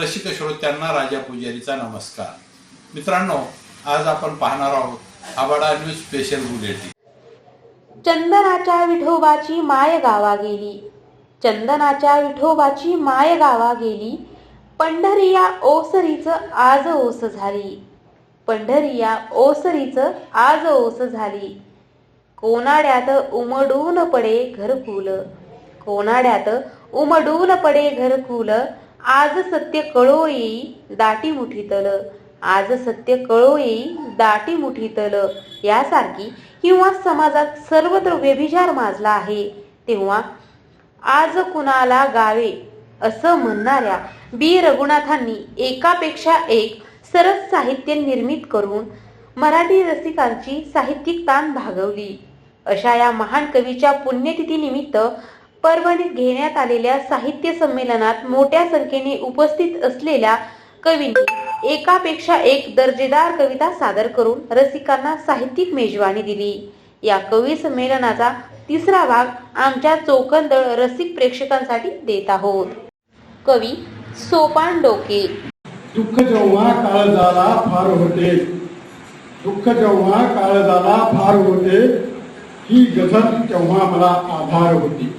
रसिक श्रोत्यांना राजा पुजारीचा नमस्कार. मित्रांनो आज आपण पाहणार आहोत आबाडा न्यूज स्पेशल बुलेटिन. चंदनाच्या विठोबाची माय गावा गेली. चंदनाच्या विठोबाची माय गावा गेली. पंढरिया ओसरीच आज ओस झाली. पंढरिया ओसरीच आज ओस झाली. कोनाड्यात उमडून पडे घरकुल. कोनाड्यात उमडून पडे घरकुल. आज सत्य कळो येई दाटी मुठीतल. आज सत्य कळो येई दाटी मुठीतल. यासारखी किंवा समाजात सर्वत्र व्यभिचार माजला आहे. तेव्हा आज कुणाला गावे असं म्हणणाऱ्या बी. रघुनाथांनी एकापेक्षा एक सरस साहित्य निर्मित करून मराठी रसिकांची साहित्यिक ताण भागवली. अशा या महान कवीच्या पुण्यतिथीनिमित्त परभणीत घेण्यात आलेल्या साहित्य संमेलनात मोठ्या संख्येने उपस्थित असलेल्या कवींनी एकापेक्षा एक दर्जेदार कविता सादर करून रसिकांना साहित्यिक मेजवानी दिली. या कवी संमेलनाचा तिसरा भाग आमच्या चौकंदळ रसिक प्रेक्षकांसाठी देत आहोत. कवी सोपान डोके. दुःख जेव्हा काळजाला फार होते. दुःख जेव्हा काळजाला फार होते. ही गझल तेव्हा मला आधार होती.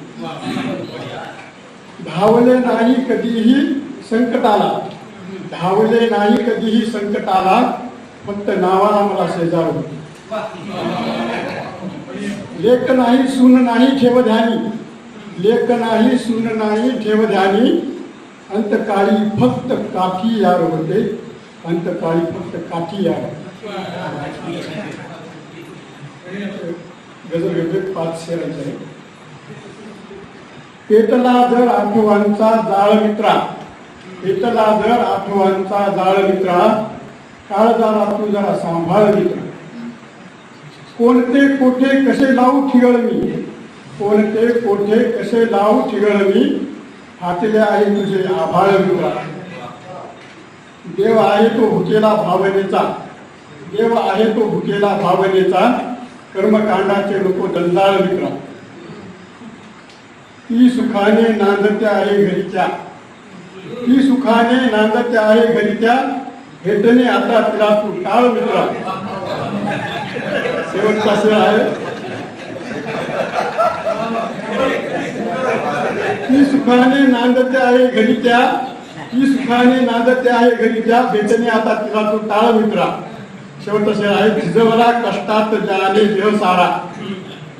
धावले नाही कधीही संकटाला धावले नाही कधीही संकटाला फक्त नावाला मला शेजारू लेख नाही सून नाही ठेव ध्यानी लेख नाही सून नाही ठेव ध्यानी अंतकाळी फक्त काठी यार होते. अंतकाळी फक्त काठी यार गजल घेतोय पाच शेराचे आहे केतलाधर आठवांचा जाळ मित्रा. पेटला आठवांचा जाळ मित्रा. काळजाला तू जरा सांभाळ मित्रा. कोणते कोठे कसे लावू ठिगळ मी? कोणते कोठे कसे लावू ठिगळ मी? हातले आहे तुझे आभाळ मित्रा. देव आहे तो भुकेला भावनेचा. देव आहे तो भुकेला भावनेचा. कर्मकांडाचे लोक दंडाळ मित्रा. ती सुखाने नांदत्या आहे घरीच्या ती सुखाने नांदत्या आहे घरीच्या भेटणे आता तिला तू टाळ मित्रा शेवटचा कसे आहे ती सुखाने नांदत्या आहे घरीच्या ती सुखाने नांदत्या आहे घरीच्या भेटणे आता तिला तू टाळ मित्रा शेवटचा शेर आहे झिजवला कष्टात जाने देह सारा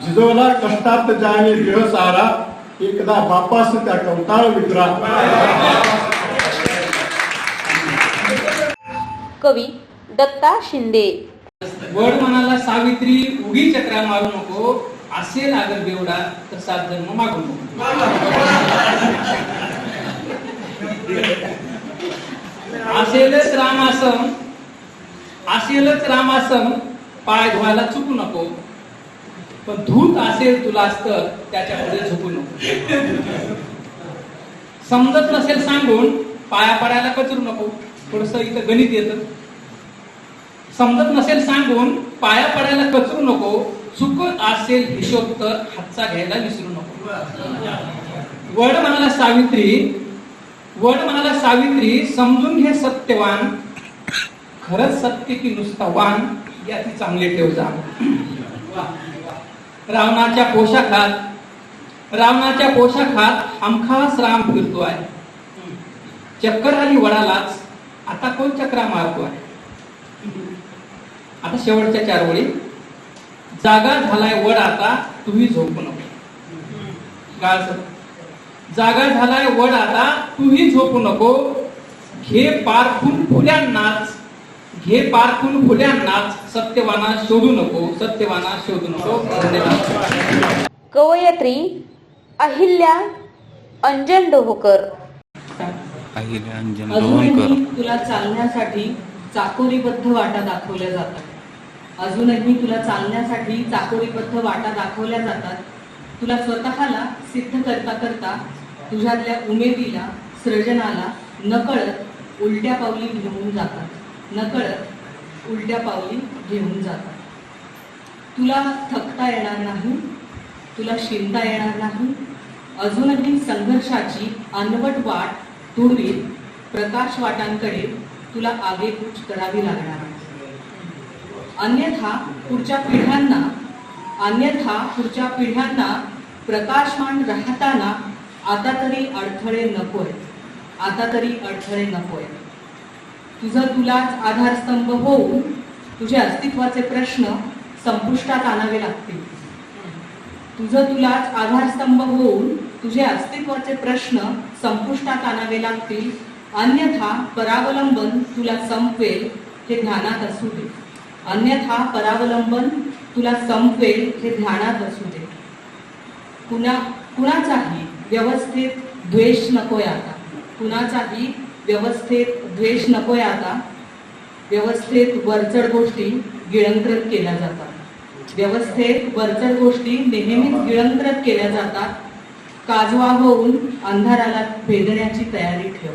झिजवला कष्टात जाने देह सारा एकदा बापास त्या कवताळ मित्रा कवी दत्ता शिंदे. वड म्हणाला सावित्री उगी चक्रा मारू नको असेल अगर बेवडा तर सात जन्म मागू नको. असेलच रामासम असेलच रामासम पाय धुवायला चुकू नको. पण धूत असेल तुला तर त्याच्या पुढे झुकू नको. समजत नसेल सांगून पाया पडायला कचरू नको. थोडस इथं गणित येतं. समजत नसेल सांगून पाया पडायला कचरू नको. चुकत असेल हिशोब तर हातचा घ्यायला विसरू नको. वड म्हणाला सावित्री वड म्हणाला सावित्री समजून घे सत्यवान. खरंच सत्य की नुसता वान याची चांगले ठेव जा. रावणाच्या पोशाखात रावणाच्या पोशाखात आमखास राम फिरतो आहे चक्कर आणि वडालाच आता कोण चक्रा मारतो आहे आता शेवटच्या चार ओळी. जागा झालाय वड आता तुम्ही झोपू नको. गाळ जागा झालाय वड आता तुम्ही झोपू नको. घे पार फुल्या नाच घे पारखून फुल्या नाच सत्यवाना शोधू नको सत्यवाना शोधू नको. धन्यवाद. कवयत्री अहिल्या अंजन डोहकर. अहिल्या अंजन लोणकर तुला चालण्यासाठी चाकोरीबद्ध वाटा दाखवल्या जातात. अजूनही तुला चालण्यासाठी चाकोरीबद्ध वाटा दाखवल्या जातात. तुला स्वतःला सिद्ध करता करता तुझ्यातल्या उमेदीला सृजनाला नकळत उलट्या पावली घेऊन जातात. नकळत उलट्या पावली घेऊन जातात. तुला थकता येणार नाही तुला शिंता येणार नाही. अजूनही संघर्षाची अनवट वाट तुडवीत प्रकाश वाटांकडे तुला आगेकूच करावी लागणार अन्यथा पुढच्या पिढ्यांना अन्यथा पुढच्या पिढ्यांना प्रकाशमान राहताना आता तरी अडथळे नकोय आता तरी अडथळे नकोय. तुझं तुलाच आधारस्तंभ होऊन तुझे अस्तित्वाचे प्रश्न संपुष्टात आणावे लागतील. तुझं तुलाच आधारस्तंभ होऊन तुझे अस्तित्वाचे प्रश्न संपुष्टात आणावे लागतील. अन्यथा परावलंबन तुला संपवेल हे ध्यानात असू दे. अन्यथा परावलंबन तुला संपवेल हे ध्यानात असू दे. कुणा कुणाचाही व्यवस्थित द्वेष नकोय आता. कुणाचाही व्यवस्थेत द्वेष नकोय आता. व्यवस्थेत वरचढ गोष्टी गिळंकृत केल्या जातात. व्यवस्थेत वरचढ गोष्टी नेहमीच गिळंकृत केल्या जातात. काजवा होऊन अंधाराला भेदण्याची तयारी ठेव.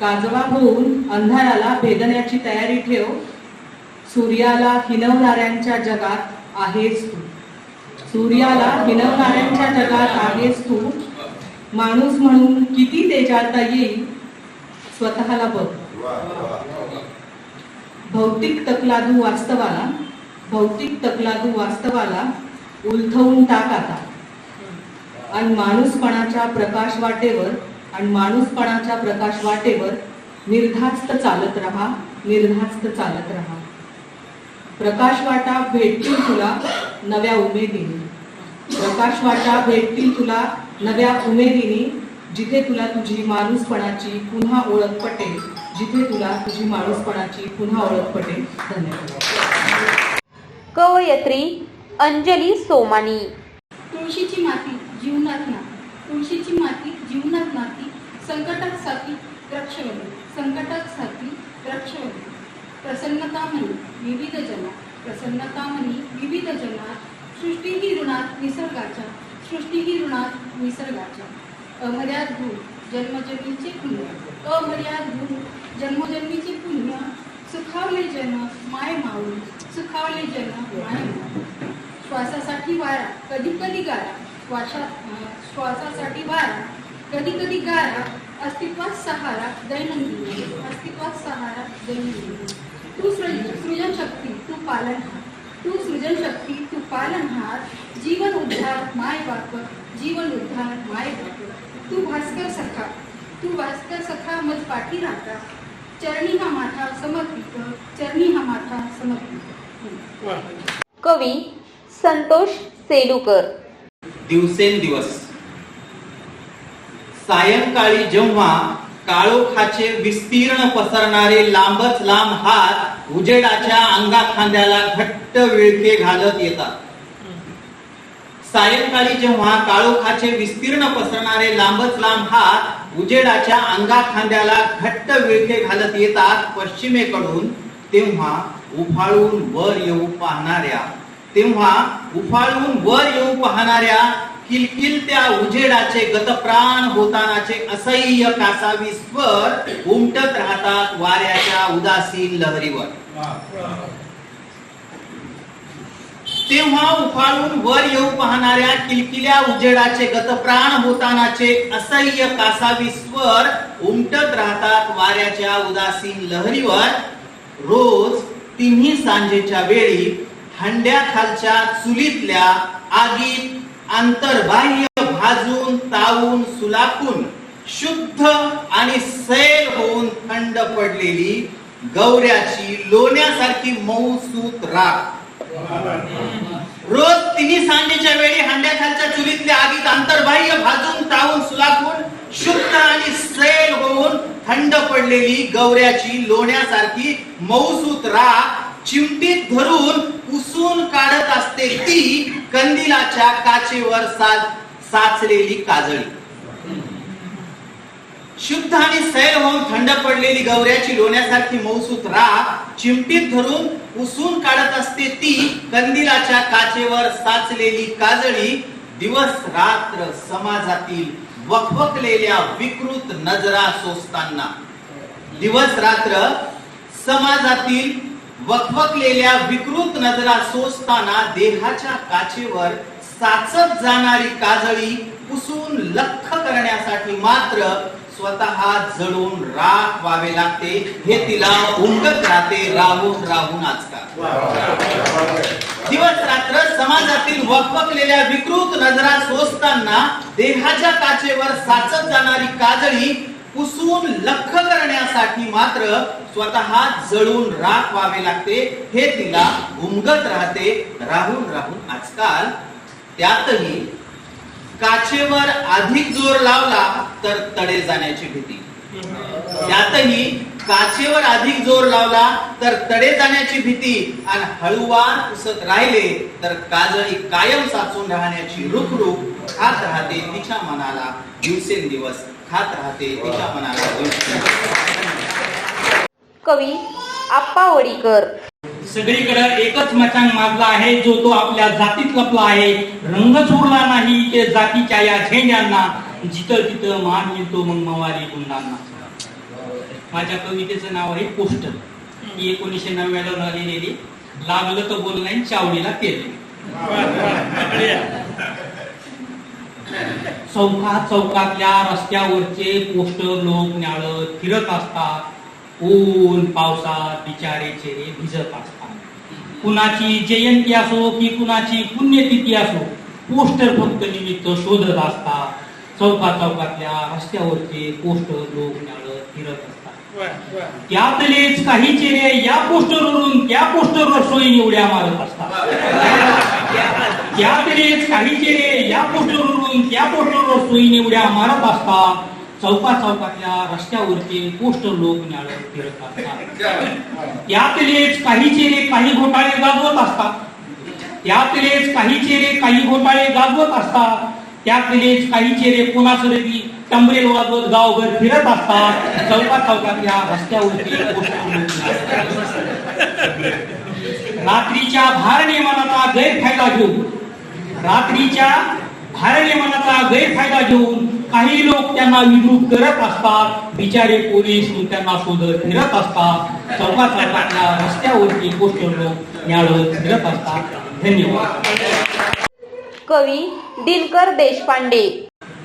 काजवा होऊन अंधाराला भेदण्याची तयारी ठेव. सूर्याला हिनवणाऱ्यांच्या जगात आहेस तू. सूर्याला हिनवणाऱ्यांच्या जगात आहेस तू. माणूस म्हणून किती तेजाळता येईल स्वतःला बघ. भौतिक तकलादू वास्तवाला भौतिक तकलादू वास्तवाला उलथवून टाक आता. आणि माणूसपणाच्या प्रकाश वाटेवर आणि माणूसपणाच्या प्रकाश वाटेवर निर्धास्त चालत राहा निर्धास्त चालत राहा. प्रकाश वाटा भेटतील तुला नव्या उमेदीने. प्रकाश वाटा भेटतील तुला नव्या उमेदीने जिथे तुला तुझी माणूसपणाची पुन्हा ओळख पटेल जिथे तुला तुझी माणूसपणाची पुन्हा ओळख पटेल. धन्यवाद. कवयत्री अंजली सोमानी. तुळशीची माती जीवनात ना तुळशीची माती जीवनात नाती. संकटात साथी द्रक्षवली. संकटात साथी द्रक्षवली. प्रसन्नता म्हणी विविध जना. प्रसन्नता म्हणी विविध जना. सृष्टीही ऋणात निसर्गाच्या. सृष्टीही ऋणात निसर्गाच्या. अमर्याद गुण जन्मजन्मीचे पुण्य. अमर्याद गुण जन्मजन्मीचे पुण्य. सुखावले जन माय माऊली. सुखावले जन माय श्वासासाठी वारा कधी कधी गारा श्वासा श्वासासाठी वारा. कधी कधी गारा अस्तित्वात सहारा दैनंदिन. अस्तित्वात सहारा दैनंदिन. तू सृज सृजन शक्ती तू पालन हा तू सृजन शक्ती तू पालनहार. जीवन उद्धार माय वापर जीवन उद्धार माय बाप तू भास्कर सखा तू भास्कर सखा मज पाठी राहता चरणी हा माथा समर्पित चरणी हा माथा समर्पित. कवी संतोष सेलुकर. दिवसेंदिवस. सायंकाळी जेव्हा काळोखाचे विस्तीर्ण पसरणारे लांबच लांब हात उजेडाच्या अंगा खांद्याला घट्ट विळखे घालत येतात. सायंकाळी जेव्हा काळोखाचे विस्तीर्ण पसरणारे लांबच लांब हात उजेडाच्या अंगा खांद्याला घट्ट विळखे घालत येतात पश्चिमेकडून तेव्हा उफाळून वर येऊ पाहणाऱ्या. तेव्हा उफाळून वर येऊ पाहणाऱ्या किलकिलत्या उजेडाचे गतप्राण होतानाचे असह्य कासावी स्वर उमटत राहतात वाऱ्याच्या उदासीन लहरीवर. तेव्हा उफाळून वर येऊ पाहणाऱ्या किलकिल्या उजेडाचे गतप्राण होतानाचे असह्य कासावी स्वर उमटत राहतात वाऱ्याच्या उदासीन लहरीवर. रोज तिन्ही सांजेच्या वेळी हंड्या खालच्या चुलीतल्या आगीत आंतरबाह्य भाजून तावून सुलाकून शुद्ध आणि सैल होऊन थंड पडलेली गौऱ्याची लोण्यासारखी मऊ सूत राख. रोज तिन्ही सांजेच्या वेळी हंड्याखालच्या चुलीतल्या आगीत अंतर्बाह्य भाजून तावून सुलाखून शुद्ध आणि सैल होऊन थंड पडलेली गवऱ्याची लोण्यासारखी मऊसूत राख चिमटीत धरून पुसून काढत असते ती कंदिलाच्या काचेवर साचलेली काजळी. शुद्ध आणि सैल होऊन थंड पडलेली गौऱ्याची लोण्यासारखी मौसूत राख चिमटीत धरून उसून काढत असते ती कंदिलाच्या काचेवर साचलेली काजळी दिवस रात्र समाजातील वखवकलेल्या विकृत नजरा सोसताना. दिवस रात्र समाजातील वखवकलेल्या विकृत नजरा सोसताना देहाच्या काचेवर साचत जाणारी काजळी पुसून लख करण्यासाठी मात्र स्वतः जळून राख व्हावे लागते. हे तिला उमटत राहते. राहून राहून आजकाल. दिवस रात्र समाजातील वकवकलेल्या विकृत नजरा सोसताना देहाच्या काचेवर साचत जाणारी काजळी पुसून लख करण्यासाठी मात्र स्वतः जळून राख व्हावे लागते. हे तिला उमगत राहते. राहून राहून आजकाल त्यातही काचेवर अधिक जोर लावला तर तडे जाण्याची भीती. त्यातही काचेवर अधिक जोर लावला तर तडे जाण्याची भीती आणि हळूवार पुसत राहिले तर काजळी कायम साचून राहण्याची रुखरुख खात राहते तिच्या मनाला. दिवसेंदिवस खात राहते तिच्या मनाला. कवी आप्पा वडीकर. सगळीकडे एकच मचांग माजला आहे जो तो आपल्या जातीत लपला आहे. रंग चोरला नाही ते जातीच्या या झेंड्यांना. जिथं तिथं मान मिळतो मग मवारी गुंडांना. माझ्या कवितेचं नाव आहे पोस्टर. ही एकोणीशे नव्याण्णव लिहिलेली. लागलं तर बोल नाही चावडीला केले चौका चौकातल्या रस्त्यावरचे पोस्टर लोक न्याळत फिरत असतात. ऊन पावसात बिचारे चेहरे भिजत असतात. कुणाची जयंती असो की कुणाची पुण्यतिथी असो पोस्टर फक्त निमित्त शोधत असतात. चौका चौकातल्या रस्त्यावरचे पोस्टर लोक फिरत असतात. त्यातलेच काही चेहरे या पोस्टरवरून त्या पोस्टरवर सोयी उड्या मारत असतात. त्यातलेच काही चेहरे या पोस्टरवरून त्या पोस्टरवर सोयीने उड्या मारत असतात. चौका चौकातल्या रस्त्यावरती पोस्टर लोक न्याळत फिरत असतात. यातलेच काही चेहरे काही घोटाळे गाजवत असतात. यातलेच काही चेहरे काही घोटाळे गाजवत असतात. त्यातलेच काही चेहरे कोणासोबती टंबरेल वाजवत गावभर फिरत असतात. चौका चौकातल्या रस्त्यावरती रात्रीच्या भारनियमनाचा गैरफायदा घेऊन रात्रीच्या भारनियमनाचा गैरफायदा घेऊन काही लोक त्यांना विद्रूप करत असतात. बिचारे पोलीस त्यांना शोधत फिरत असतात. चौका चौकातल्या रस्त्यावरती पोस्टर लोक न्याळत फिरत असतात. धन्यवाद. कवी दिनकर देशपांडे.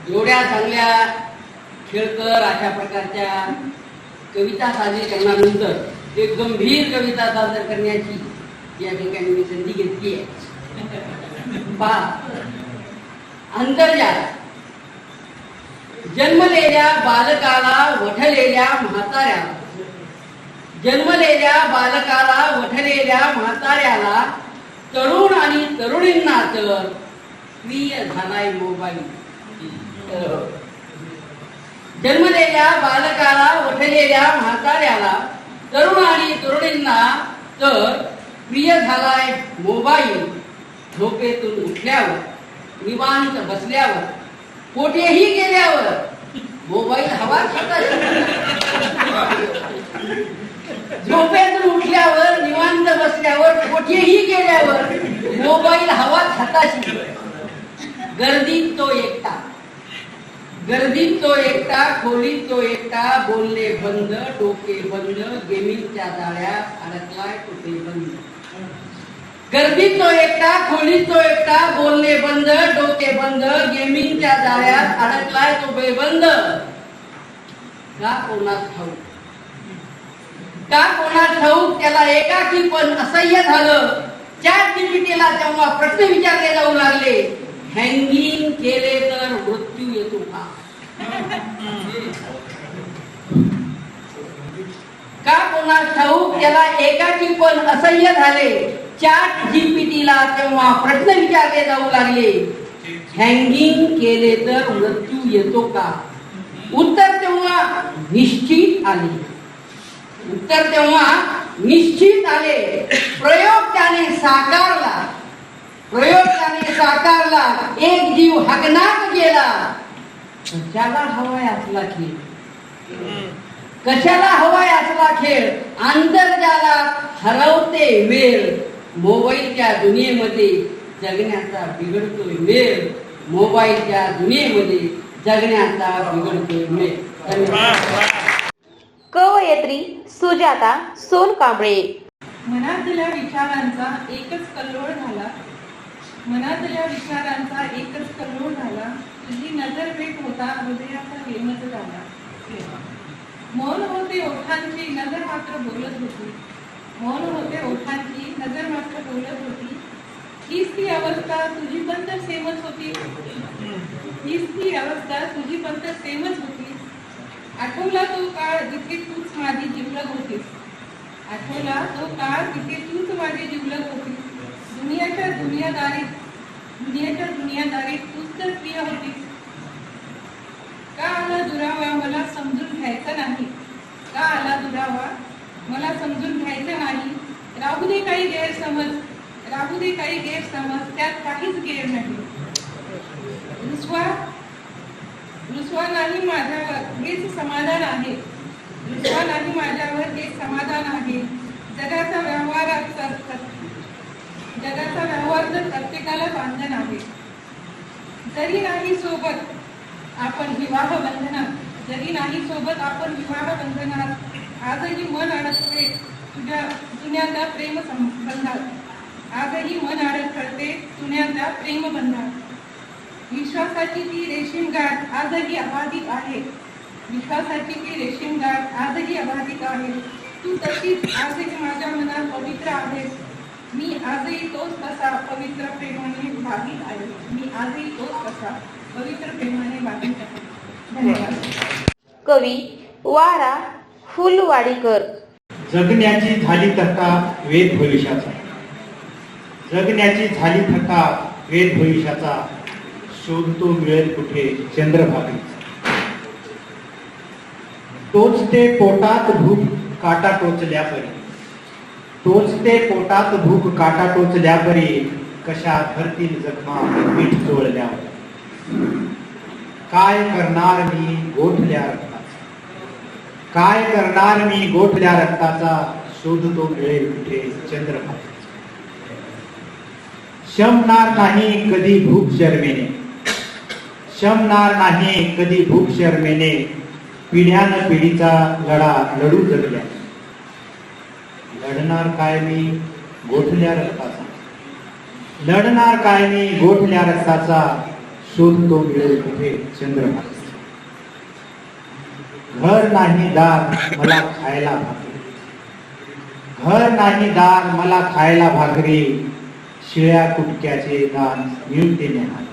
एवढ्या चांगल्या खेळकर अशा प्रकारच्या कविता सादर करण्यानंतर एक गंभीर कविता सादर करण्याची या ठिकाणी मी संधी घेतली आहे. पहा अंतर्जाल जन्मलेल्या बालकाला वठलेल्या म्हाताऱ्याला. जन्मलेल्या बालकाला वठलेल्या म्हाताऱ्याला तरुण आणि तरुणींना तर प्रिय झालाय मोबाईल. जन्मलेल्या बालकाला वठलेल्या म्हाताऱ्याला तरुण आणि तरुणींना तर प्रिय झालाय मोबाईल. झोपेतून उठल्यावर निवांत बसल्यावर कोठेही गेल्यावर मोबाईल हवा खातात झोपेतून उठल्यावर निवांत बसल्यावर कोठेही गेल्यावर मोबाईल हवा हाताशी गर्दीत तो एकटा. गर्दीत तो एकटा खोलीत तो एकटा बोलणे बंद डोके बंद गेमिंगच्या जाळ्या अडकलाय कुठे बंद? गर्दीत तो एकटा खोलीत तो एकटा बोलणे बंद डोके बंद गेमिंगच्या जाळ्यात अडकलाय तो बेबंद का कोणास ठाऊक? का कोणास ठाऊक? त्याला एकाकी पण असह्य झालं. चार जीपीटीला तेव्हा प्रश्न विचारले जाऊ लागले. हँगिंग केले तर मृत्यू येतो का? का कोणास ठाऊक? त्याला एकाकी पण असह्य झाले. चार जीपीटीला तेव्हा प्रश्न विचारले जाऊ लागले. हँगिंग केले तर मृत्यू येतो का? उत्तर तेव्हा निश्चित आले. उत्तर तेव्हा निश्चित आले. प्रयोग त्याने साकारला. प्रयोग त्याने साकारला. एक जीव हकनाक गेला. कशाला हवाय असला खेळ? कशाला हवाय असला खेळ? आंतरजालात हरवते वेळ. मोबाईलच्या दुनियेमध्ये जगण्याचा बिघडतोय वेळ मोबाईलच्या दुनियेमध्ये जगण्याचा बिघडतोय धन्यवाद. कवयत्री सुजाता सोनकांबळे. मनातल्या विचारांचा एकच कल्लोळ झाला. मनातल्या विचारांचा एकच कल्लोळ झाला. तुझी नजर भेट होता हृदयाचा हेमच झाला. मौन होते ओठांची नजर मात्र बोलत होती. मौन होते ओठांची नजर मात्र बोलत होती. हीच ती अवस्था तुझी पण तर सेमच होती. हीच ती अवस्था तुझी पण तर सेमच होती. आठवला तो काळ जिथे तूच माझी जिवलग होतीस. आठवला तो काळ तिथे तूच माझी जिवलग होतीस. दुनियाच्या दुनियादारीत दुनियाच्या दुनियादारीत तूच तर प्रिय होतीस. का आला दुरावा मला समजून घ्यायचा नाही? का आला दुरावा? मला समजून घ्यायचं नाही. राहू दे काही गैरसमज राहू दे काही गैरसमज त्यात काहीच गैर नाही. रुसवा रुसवा नाही माझ्यावर हेच समाधान आहे. रुसवा नाही माझ्यावर हे समाधान आहे. जगाचा व्यवहार जगाचा व्यवहार तर प्रत्येकाला बांधन आहे. जरी नाही सोबत आपण विवाह बंधनात जरी नाही सोबत आपण विवाह बंधनात आजही मन अडकते. तुझ्या जुन्याचा प्रेम बंधात आजही मन अडकते जुन्याचा प्रेम बंधात विश्वासाची ती रेशीम गाठ आजही अबाधित आहे. विश्वासाची ती रेशीम गाठ आजही अबाधित आहे. तू तशीच आजही माझ्या मनात पवित्र आहेस. मी आजही तोच तसा पवित्र प्रेमाने बाधित आहे. मी आजही तोच तसा पवित्र प्रेमाने बाधित आहे. धन्यवाद. कवी वारा फुलवाडीकर. जगण्याची झाली थका वेद भविष्याचा. जगण्याची झाली थका वेद भविष्याचा. शोधतो मिळेल कुठे? चंद्रभागी तोच ते पोटात भूक काटा टोचल्यापरी तोच ते पोटात भूक काटा टोचल्यापरी कशा भरतील जखमा मीठ चोळल्यावर काय करणार मी गोठल्यावर काय करणार मी गोठल्या रक्ताचा? शोधतो मिळेल कुठे? चंद्रभागेचा शमणार नाही कधी भूक शर्मेने. शमणार नाही कधी भूक शर्मेने. पिढ्यान पिढीचा लढा लढू जगल्या. लढणार काय मी? गोठल्या रक्ताचा. लढणार काय मी? गोठल्या रक्ताचा. शोधतो मिळेल कुठे? चंद्रमा घर नाही दार मला खायला भाकरी. घर नाही दार मला खायला भाकरी. शिळ्या कुटक्याचे दान मिळते नेहाल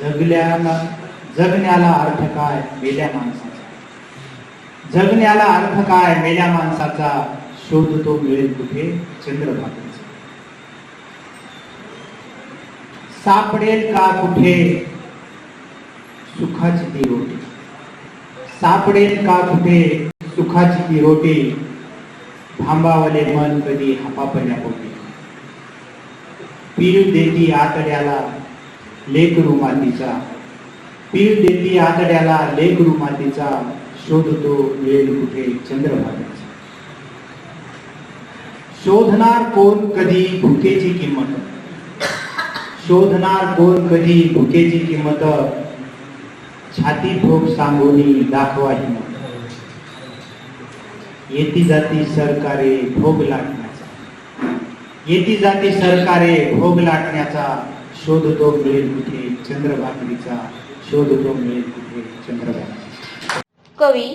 जगल्याला जगण्याला अर्थ काय? मेल्या माणसाचा. जगण्याला अर्थ काय? मेल्या माणसाचा शोध तो मिळेल कुठे? चंद्रभागेचा. सापडेल का कुठे? सुखाची ती सापडेल का कुठे सुखाची ती रोटी? थांबावले मन कधी हापापण्या पोटी. पीळ देती आतड्याला लेकरू मातीचा पीळ देती आतड्याला लेकरू मातीचा शोधतो मिळेल कुठे चंद्रभागेचा. शोधणार कोण कधी भुकेची किंमत? शोधणार कोण कधी भुकेची किंमत? छाती ठोक सांगोनी दाखवायची येती जाती सरकारे भोग लाटण्याचा. येती जाती सरकारे भोग लाटण्याचा शोधतो मिळेल कुठे चंद्रभागरीचा शोधतो मिळेल कुठे चंद्रभाकरी कवी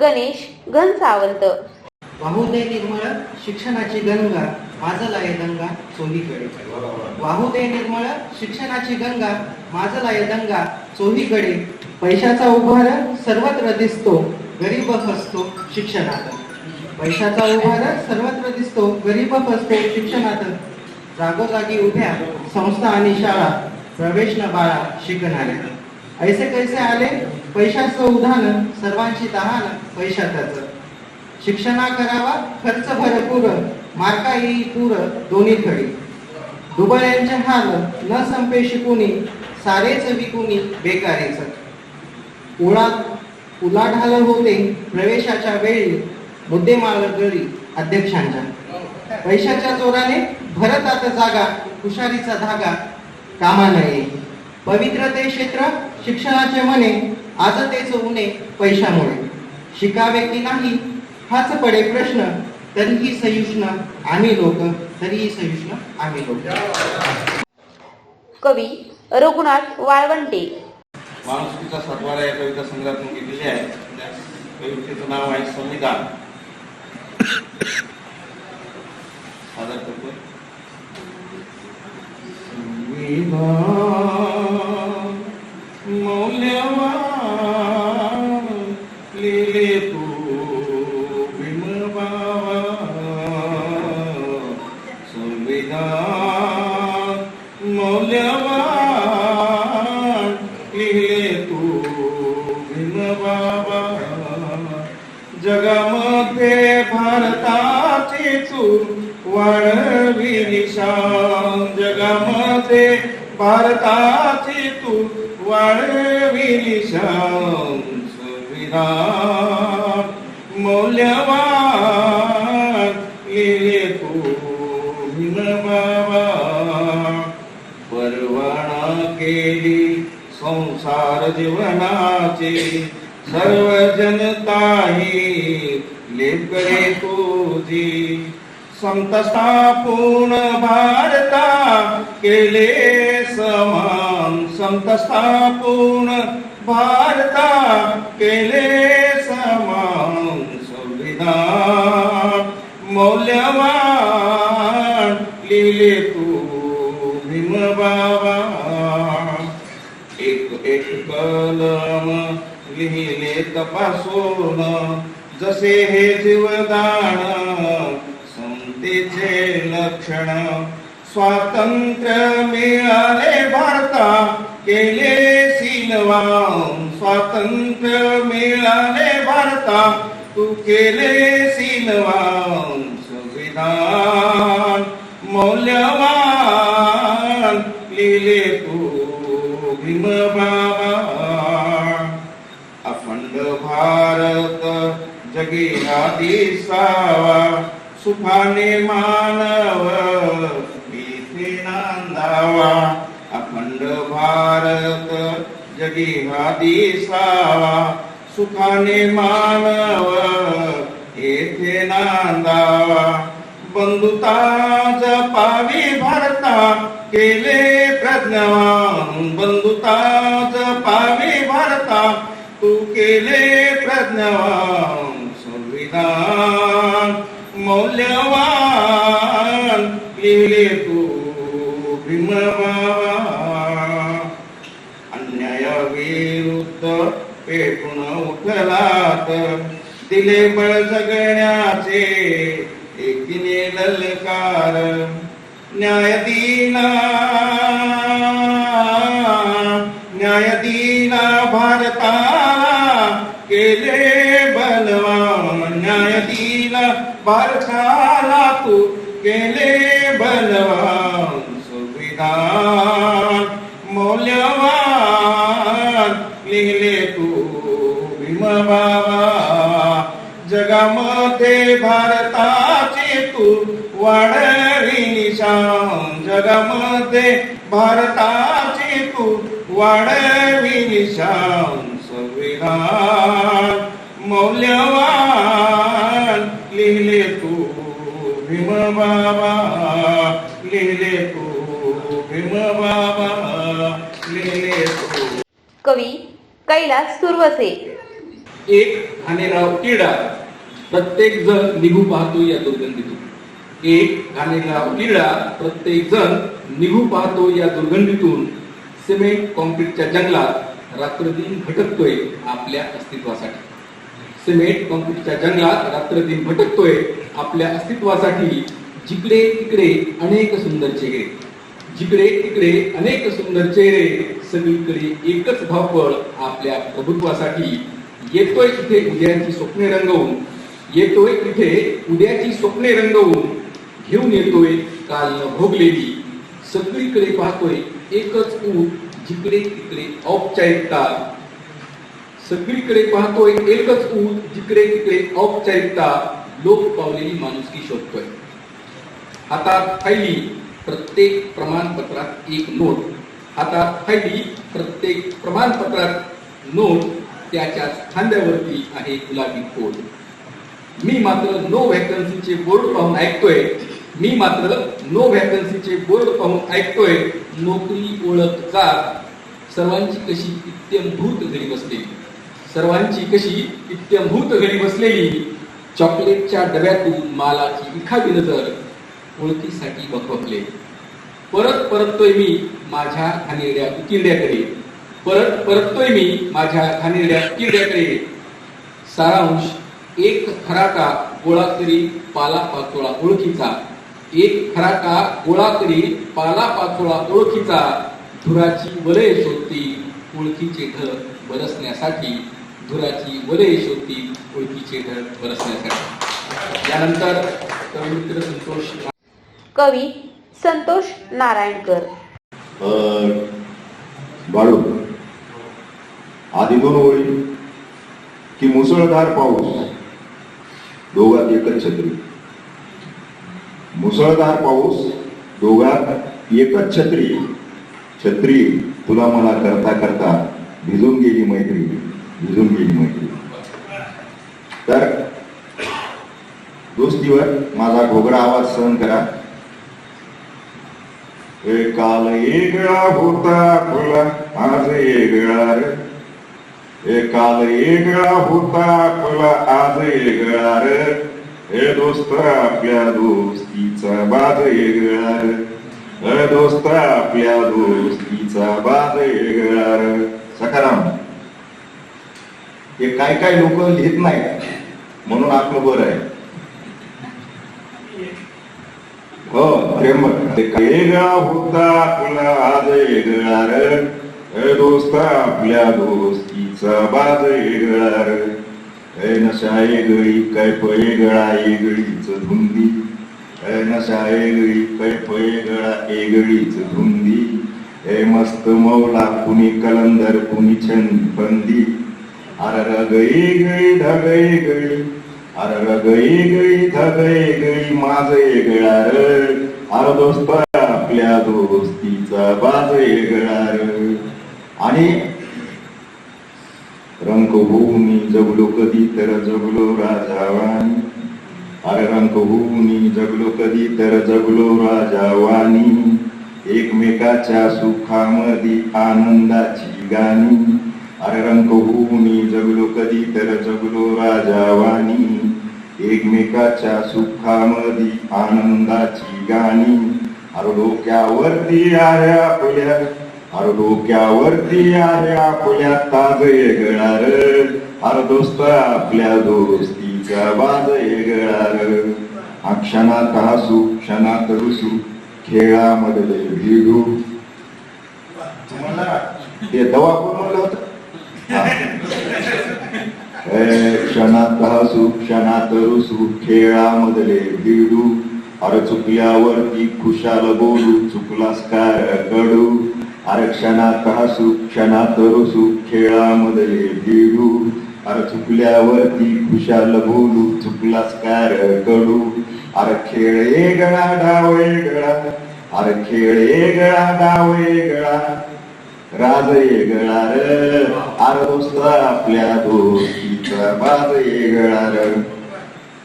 गणेश घनसावंत वाहू दे निर्मळ शिक्षणाची गंगा माझला ये दंगा चोहीकडे. वाहू दे निर्मळ शिक्षणाची गंगा माझला ये दंगा चोहीकडे. पैशाचा उभार सर्वत्र दिसतो गरीब फसतो शिक्षणात. पैशाचा उभार सर्वत्र दिसतो गरीब फसतो शिक्षणात. जागोजागी उभ्या संस्था आणि शाळा प्रवेश न बाळा शिकणाऱ्या. ऐसे कैसे आले? पैशाचं उधान सर्वांची तहान पैशातच. शिक्षणा करावा खर्च भरपूर मार्का येई पूर दोन्हीकडे दुबळ्यांचे हाल न संपे शिकुनी सारेच विकुनी बेकारेच. उळात उलाढाल होते प्रवेशाच्या वेळी मुद्देमाळ गळी अध्यक्षांच्या. पैशाच्या जोराने भरतात जागा हुशारीचा धागा कामा नये पवित्र ते क्षेत्र शिक्षणाचे मने आज तेच उने पैशामुळे. शिकावे की नाही हाच पडे प्रश्न. तरीही सहिष्ण आम्ही लोक तरीही सहिष्ण आम्ही लोक. कवी रघुनाथ वाळवंटे. माणुसकीचा सातवाडा या कविता संग्रहातून घेतलेली आहे. त्या कवितेचं नाव आहे संविधान सादर करतो संविधान भारताची तू वाढवी निशान संविधान मौल्यवान लिहिले तू बाबा. परवाना केली संसार जीवनाचे. सर्व जनता ही लेकरे तुझी. संत स्थापून भारता केले समान पूर्ण भारता केले समान संविधान. मौल्यवान लिहिले तू भीमबाबा एक एक कलम लिहिले तपासून जसे हे जीवदान समतेचे लक्षण. स्वातंत्र्य मिळाले भारता केले सीलवान स्वातंत्र्य मिळाले भारता। तू केले सीलवान संविधान मौल्यवान, लिहिले तू भीमबाबा। अखंड भारत जगी हा दिसावा सुखाने मानव नांदावा। भारत जगी हा दिसावा सुखाने मानव येथे नांदावा. बंधुता जपावी भारता केले प्रज्ञावान. बंधुता जपावी भारता तू केले प्रज्ञावान. संविधान मौल्यवान लिहिले तू भीमवा पेटून दिले बळ जगण्याचे एकीने ललकार. न्याय दिला न्याय दिला भारताला केले बलवान. न्याय दिला भारताला तू केले बलवान. सुविधा भीमबाबा जगामध्ये भारताची तू वाढवी निशान जगामध्ये भारताची तू वाढवी निशान संविधान मौल्यवान. लिहिले तू भीमबाबा लिहिले तू भीमबाबा लिहिले तू. कवी कैलास सुरवसे. एक घाणेराव किडा प्रत्येक जण निघू पाहतो या दुर्गंधीतून. एक घाणेराव किडा प्रत्येक जण निघू पाहतो या दुर्गंधीतून. सिमेंट कॉन्क्रीटच्या जंगलात रात्रदिन भटकतोय आपल्या अस्तित्वासाठी. सिमेंट कॉन्क्रीटच्या जंगलात रात्रदिन भटकतोय आपल्या अस्तित्वासाठी. जिकडे तिकडे अनेक सुंदर चेहरे. जिकडे तिकडे अनेक सुंदर चेहरे सगळीकडे एकच धावपळ आपल्या प्रभुत्वासाठी. येतोय इथे उद्याची स्वप्ने रंगवून येतोय इथे उद्याची स्वप्ने रंगवून घेऊन येतोय काल न भोगलेली. सगळीकडे पाहतोय एकच ऊत जिकडे तिकडे औपचारिकता सगळीकडे पाहतोय एकच ऊत जिकडे तिकडे औपचारिकता लोक पावलेली माणुसकी शोधतोय. हातात फायली प्रत्येक प्रमाणपत्रात एक नोट. हातात फायली प्रत्येक प्रमाणपत्रात नोट त्याच्याच खांद्यावरती आहे गुलाबी कोट मी मात्र नो व्हॅकन्सीचे बोर्ड पाहून ऐकतोय. मी मात्र नो व्हॅकन्सीचे बोर्ड पाहून ऐकतोय. नोकरी ओळख का सर्वांची कशी इत्यंभूत घरी बसलेली? सर्वांची कशी इत्यंभूत घरी बसलेली? चॉकलेटच्या डब्यातून मालाची इखावी नजर ओळखीसाठी बकबकले परत परततोय मी माझ्या घाणेरड्या उकिरड्याकडे. परत परततोय मी माझ्या घाणेरड्या उकिरड्याकडे सारांश एक खराका गोळा करी पाला पाचोळा ओळखीचा. एक खराका गोळा करी पाला पाचोळा ओळखीचा. धुराची वलय शोधती ओळखीचे ढग बरसण्यासाठी. धुराची वलय शोधती ओळखीचे ढग बरसण्यासाठी. यानंतर कविमित्र संतोष कवी संतोष नारायणकर. बाळू. आधी दोन ओळी की मुसळधार पाऊस? दोघात एकच छत्री. मुसळधार पाऊस दोघात एकच छत्री. छत्री तुला मला करता करता भिजून गेली मैत्री भिजून गेली मैत्री. तर दोस्तीवर माझा घोगरा आवाज सहन करा. हे काल वेगळा होता फुला आज वेगळा काल वेगळा होता आपला आज वेगळा रे हे दोस्त आपल्या दोस्तीचा बाज वेगळा हे दोस्त आपल्या दोस्तीचा बाज वेगळा सकाराम हे काय काय लोक लिहित नाही म्हणून आपलं बरं आहे. हो त्र्यंबक वेगळा होता आपला आज वेगळा हे दोस्त आपल्या दोस्त बाज वेगळा रे हे नशा वेगळी गळा वेगळा वेगळीच धुंदी. हे नशा वेगळी काय वेगळा वेगळीच धुंदी. हे मस्त मौला कुणी कलंदर कुणी छंद बंदी अर गई गळी धगई गई अरे गई गई धगई गई माझ वेगळा र. अरे दोस्त आपल्या दोस्तीचा बाज वेगळा र. आणि रंगभूमी जगलो कधी तर जगलो राजावानी अरे रंगभूमी जगलो कधी तर जगलो राजावानी एकमेकाच्या सुखामधी आनंदाची गाणी अरे रंगभूमी जगलो कधी तर जगलो राजावानी एकमेकाच्या सुखामधी आनंदाची गाणी अरे डोक्यावरती आहे आपल्या अरे डोक्यावरती आहे आपल्या ताज वेगळा र अरे दोस्त आपल्या दोस्तीचा बाज वेगळा अक्षणात क्षणात हसू क्षणात रुसू खेळामधले भिडू. तुम्हाला ते दवा कोण होत? क्षणात हसू क्षणात रुसू खेळामधले भिडू. अरे चुकल्यावरती खुशाल बोलू चुकलास काय कडू. अरे क्षणात हसू क्षणात रुसू खेळामधले भिडू। अरे चुकल्यावरती खुशाल बोलू चुकलास काय कडू अरे खेळ गळा डाव गळा। अरे खेळ गळा डाव गळा। राज ये गळा र। अरे दोस्त आपल्या दोस्तीचा बाज ये गळा र।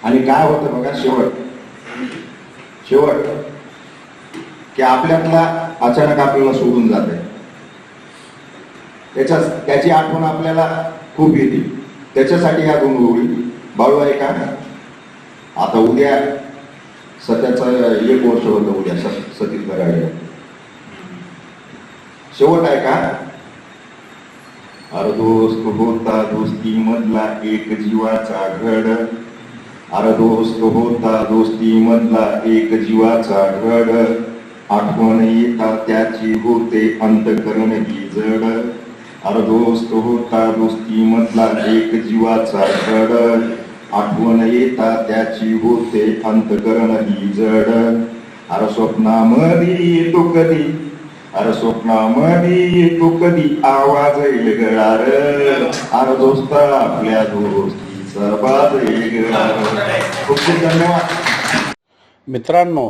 आणि काय होतं बघा शेवट? शेवट. की आपल्यातला अचानक आपल्याला सोडून जाते त्याच्या त्याची आठवण आपल्याला खूप येते. त्याच्यासाठी ह्या दोन गोळी बाळू आहे का? आता उद्या सत्याचं एक वर्ष होतं उद्या स- सतीश बराडे. शेवट आहे का? अरे दोस्त होता दोस्ती मधला एक जीवाचा घड. अरे दोस्त होता दोस्ती मधला एक जीवाचा घड. आठवण येता त्याची होते अंतकरण ही जड. अर्धोस्त दोस्त होता दोस्ती मधला एक जीवाचा घड आठवण येता त्याची होते अंतकरण ही जड. अरे स्वप्नामध्ये येतो कधी? अरे स्वप्नामध्ये येतो कधी? आवाज येईल गळार अरे दोस्त आपल्या दोस्तीचा बाज येईल गळार खूप खूप धन्यवाद. मित्रांनो